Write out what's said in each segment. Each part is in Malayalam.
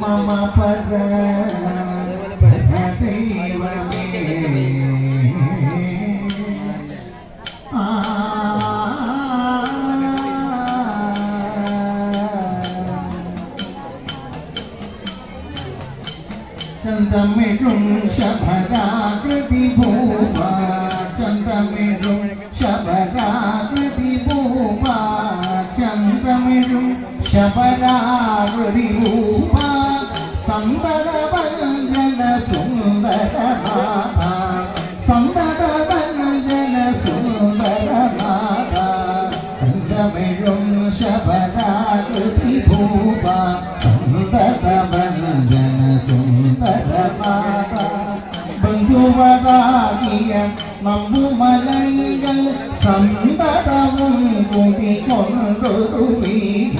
मम पद चन्द्रमिडुं शभदाकृति भूपा चन्द्रमिडुं शभदाकृति भूपा ശബരാകൃതി ഭൂപ ചന്തമിഴും ശബരാകൃതി ഭൂപ സന്തതവഞ്ജന സുന്ദരനാഥ സന്തതവഞ്ജന സുന്ദരനാഥ ചന്തമിഴും ശബരാകൃതി ഭൂപ സന്തതവഞ്ജന സുന്ദരനാഥ ബന്ധുവതാകിയ നമ്മുമലൈകൾ സന്തതവും കുടികൊണ്ടൊരു വീര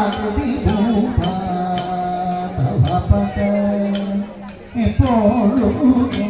പരാകൃതി ഭൂപ എപ്പോഴും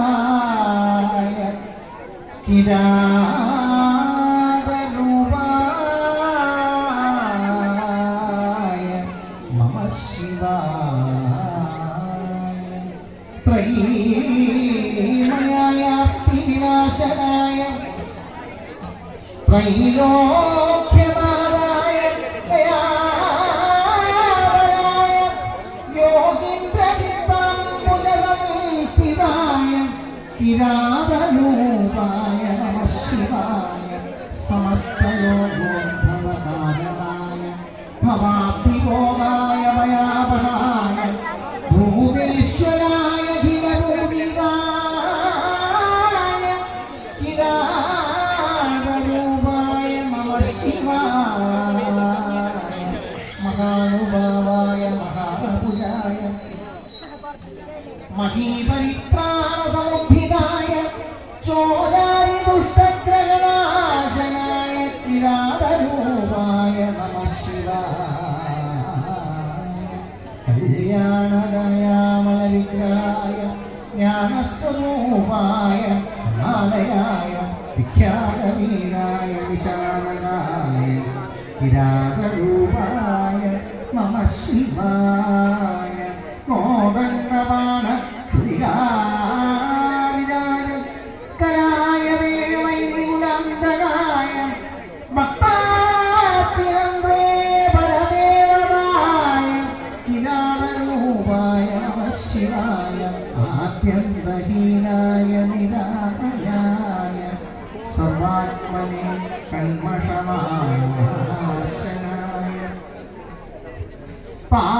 കിരാതരൂപായ കിരാതരൂപായ മമ ശിവായ. ത്രയീമയായ വിനാശനായ ത്രൈലോക്യനാരായ കിരാതരൂപായ നമ ശിവായ കിരാതരൂപായ മമ ശിവായ കോടന്നവാണ കരായ ദേവൈകുലാന്തരായ ഭക്താത്യന്ത്രേ പരദേവതായ കിരാതരൂപായ മമ ശിവായ ആത്യന്തഹീനായ നിരാമയായ സർവാത്മനെ കന്മഷമാശനായ pa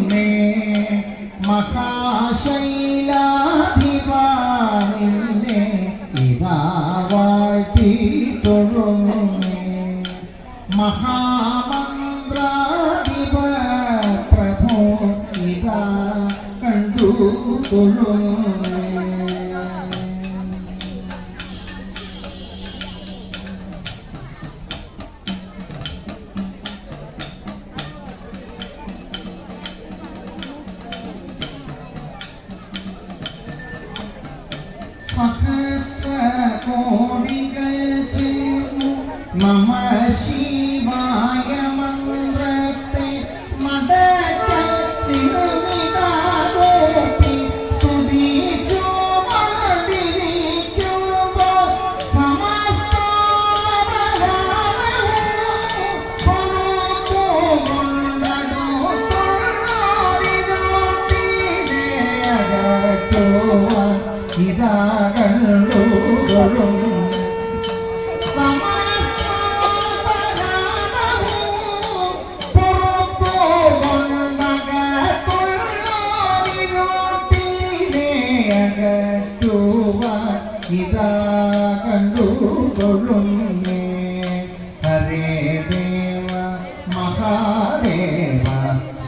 തൊഴുന്നേ മഹാശൈലാധിപാനിന്നെ ഇതാ വാഴ്ത്തി തൊഴുന്നേ. മഹാമന്ത്രാധിപ പ്രഭോ ഇതാ കണ്ടു തൊഴുന്നേ. സഹസ്രകോടികൾ ചേർന്നു മമ ശിവായ മന്ത്രത്തെ മദത്തിരുമിതാകോപ്പി സ്തുതിച്ചു വന്നിരിക്കുമ്പോൾ ഇതാകളും ഇതാ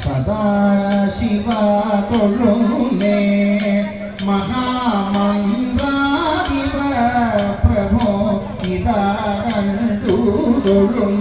ಸದಾ ಶಿವ ಕೊಳುಮೆ ಮಹಾಮ Lord.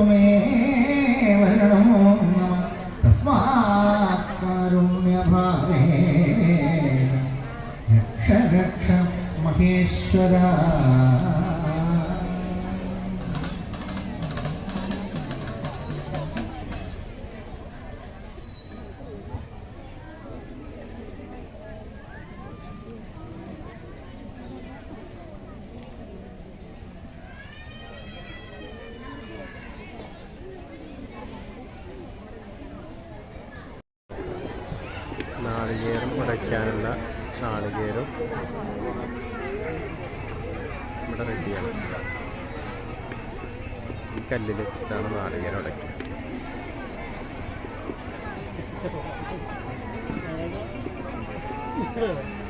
ത്വമേവ നമോ നമ തസ്മാത് കാരുണ്യഭാവേ രക്ഷ രക്ഷ മഹേശ്വര. നാളികേരം ഉടയ്ക്കാനുള്ള നാളികേരം ഇവിടെ റെഡിയാണ്. ഈ കല്ലിൽ വെച്ചിട്ടാണ് നാളികേരം ഉടയ്ക്കുക. Thank